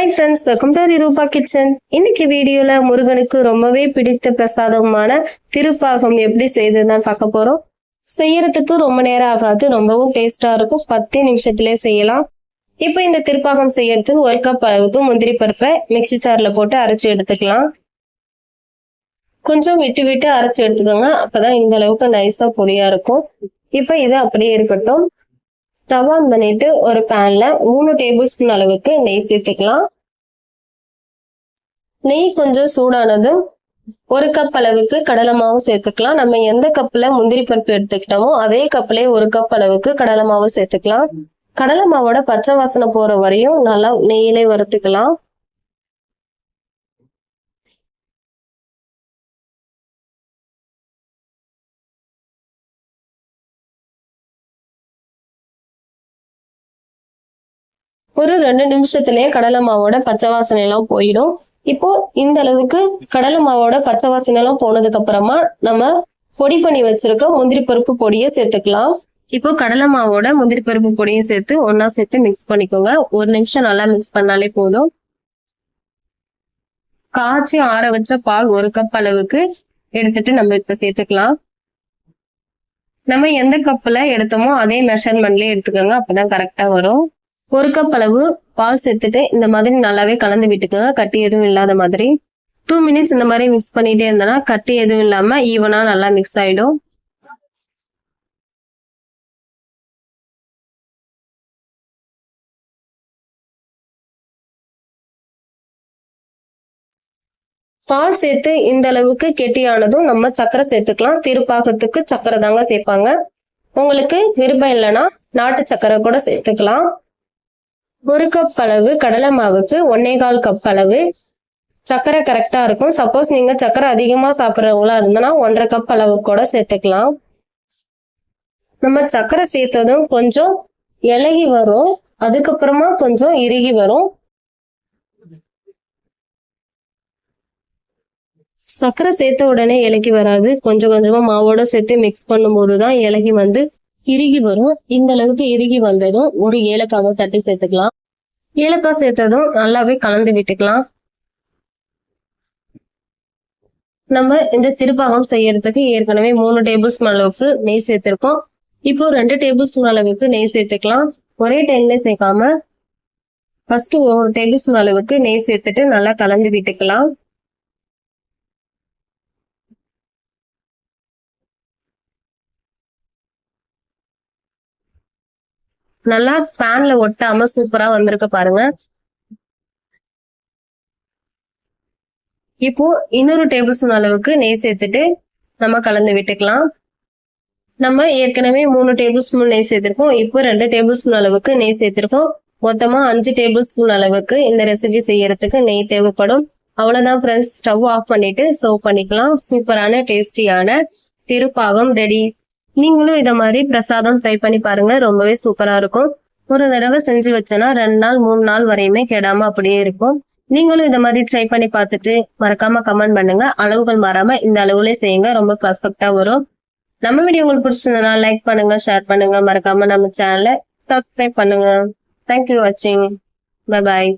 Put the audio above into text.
Hi friends welcome to Rupa kitchen இன்னைக்கு வீடியோல முருகனுக்கு ரொம்பவே பிடித்த பிரசாதமான திருப்பாகம் எப்படி செய்யறதுன்னு பார்க்க போறோம். செய்யறதுக்கு ரொம்ப நேரம் ஆகாது ரொம்பவும் டேஸ்டா இருக்கும். பத்தே நிமிஷத்திலே செய்யலாம். இப்போ இந்த திருப்பாகம் செய்யறதுக்கு ஒரு கப் அளவுக்கு முந்திரி பருப்பை மிக்ஸி சார்ல போட்டு அரைச்சு எடுத்துக்கலாம். கொஞ்சம் விட்டு விட்டு அரைச்சு எடுத்துக்கோங்க. அப்பதான் இந்த அளவுக்கு நைஸா பொடியா இருக்கும். இப்போ இது அப்படியே இருக்கட்டும். ஸ்டவ் ஆன் பண்ணிட்டு ஒரு பேன்ல மூணு டேபிள் ஸ்பூன் அளவுக்கு நெய் சேர்த்துக்கலாம். நெய் கொஞ்சம் சூடானதும் ஒரு கப் அளவுக்கு கடலை மாவு சேர்த்துக்கலாம். நம்ம எந்த கப்ல முந்திரி பருப்பு எடுத்துக்கிட்டோமோ அதே கப்லயே ஒரு கப் அளவுக்கு கடலை மாவு சேர்த்துக்கலாம். கடலை மாவோட பச்சை வாசனை போற வரையும் நல்லா நெய்யிலே வறுத்துக்கலாம். ஒரு ரெண்டு நிமிஷத்துலயே கடலை மாவோட பச்சை வாசனை எல்லாம் போயிடும். இப்போ இந்த அளவுக்கு கடலை மாவோட பச்சை வாசனை எல்லாம் போனதுக்கு அப்புறமா நம்ம பொடி பண்ணி வச்சிருக்க முந்திரி பருப்பு பொடியை சேர்த்துக்கலாம். இப்போ கடலை மாவோட முந்திரி பருப்பு பொடியும் சேர்த்து ஒன்னா சேர்த்து மிக்ஸ் பண்ணிக்கோங்க. ஒரு நிமிஷம் நல்லா மிக்ஸ் பண்ணாலே போதும். காய்ச்சி ஆற வச்ச பால் ஒரு கப் அளவுக்கு எடுத்துட்டு நம்ம இப்ப சேர்த்துக்கலாம். நம்ம எந்த கப்ல எடுத்தோமோ அதே மெஷர்மெண்ட்லயே எடுத்துக்கோங்க. அப்பதான் கரெக்டா வரும். ஒரு கப் அளவு பால் சேர்த்துட்டு இந்த மாதிரி நல்லாவே கலந்து விட்டுக்கோங்க. கட்டி எதுவும் இல்லாத மாதிரி. டூ மினிட்ஸ் இந்த மாதிரி மிக்ஸ் பண்ணிட்டே இருந்தனா கட்டி எதுவும் இல்லாம ஈவனா நல்லா மிக்ஸ் ஆயிடும். பால் சேர்த்து இந்த அளவுக்கு கெட்டியானதும் நம்ம சக்கரை சேர்த்துக்கலாம். திருப்பாகத்துக்கு சக்கரை தாங்க சேர்ப்பாங்க உங்களுக்கு விருப்பம் இல்லைன்னா நாட்டு சக்கரை கூட சேர்த்துக்கலாம். ஒரு கப் அளவு கடலை மாவுக்கு ஒன்னே கால் கப் அளவு சர்க்கரை கரெக்டாக இருக்கும். சப்போஸ் நீங்கள் சர்க்கரை அதிகமாக சாப்பிட்றவங்களா இருந்தனா ஒன்றரை கப் அளவு கூட சேர்த்துக்கலாம். நம்ம சர்க்கரை சேர்த்ததும் கொஞ்சம் இலகி வரும். அதுக்கப்புறமா கொஞ்சம் இறுகி வரும். சர்க்கரை சேர்த்த உடனே இலகி வராது. கொஞ்சம் கொஞ்சமாக மாவோட சேர்த்து மிக்ஸ் பண்ணும்போது தான் இலகி வந்து இறுகி வரும். இந்த அளவுக்கு இறுகி வந்ததும் ஒரு ஏலக்காவை தட்டி சேர்த்துக்கலாம். ஏலக்காய் சேர்த்ததும் நல்லாவே கலந்து விட்டுக்கலாம். நம்ம இந்த திருப்பாகம் செய்யறதுக்கு ஏற்கனவே மூணு டேபிள் ஸ்பூன் அளவுக்கு நெய் சேர்த்திருக்கோம். இப்போ ரெண்டு டேபிள் ஸ்பூன் அளவுக்கு நெய் சேர்த்துக்கலாம். ஒரே டைம்ல சேர்க்காம ஃபர்ஸ்ட் ஒரு டேபிள் ஸ்பூன் அளவுக்கு நெய் சேர்த்துட்டு நல்லா கலந்து விட்டுக்கலாம். நல்லா ஃபேன்ல ஒட்டாம சூப்பரா வந்திருக்க பாருங்க. இப்போ இன்னொரு டேபிள் ஸ்பூன் அளவுக்கு நெய் சேர்த்துட்டு நம்ம கலந்து விட்டுக்கலாம். நம்ம ஏற்கனவே மூணு டேபிள் ஸ்பூன் நெய் சேர்த்திருக்கோம். இப்போ ரெண்டு டேபிள் ஸ்பூன் அளவுக்கு நெய் சேர்த்திருக்கோம். மொத்தமா அஞ்சு டேபிள் ஸ்பூன் அளவுக்கு இந்த ரெசிபி செய்யறதுக்கு நெய் தேவைப்படும். அவ்வளவுதான் ஃப்ரெண்ட்ஸ் ஸ்டவ் ஆஃப் பண்ணிட்டு சர்வ் பண்ணிக்கலாம். சூப்பரான டேஸ்டியான திருப்பாகம் ரெடி நீங்களும் இதை மாதிரி பிரசாதம் ட்ரை பண்ணி பாருங்க. ரொம்பவே சூப்பரா இருக்கும். ஒரு தடவை செஞ்சு வச்சேன்னா ரெண்டு நாள் மூணு நாள் வரையுமே கெடாம அப்படியே இருக்கும். நீங்களும் இதை மாதிரி ட்ரை பண்ணி பார்த்துட்டு மறக்காம கமெண்ட் பண்ணுங்க. அளவுகள் மாறாம இந்த அளவுல செய்யுங்க. ரொம்ப பர்ஃபெக்டா வரும். நம்ம வீடியோ உங்களுக்கு பிடிச்சிருந்தனா லைக் பண்ணுங்க ஷேர் பண்ணுங்க. மறக்காம நம்ம சேனலை சப்ஸ்கிரைப் பண்ணுங்க. தேங்க்யூ வாட்சிங் பை பாய்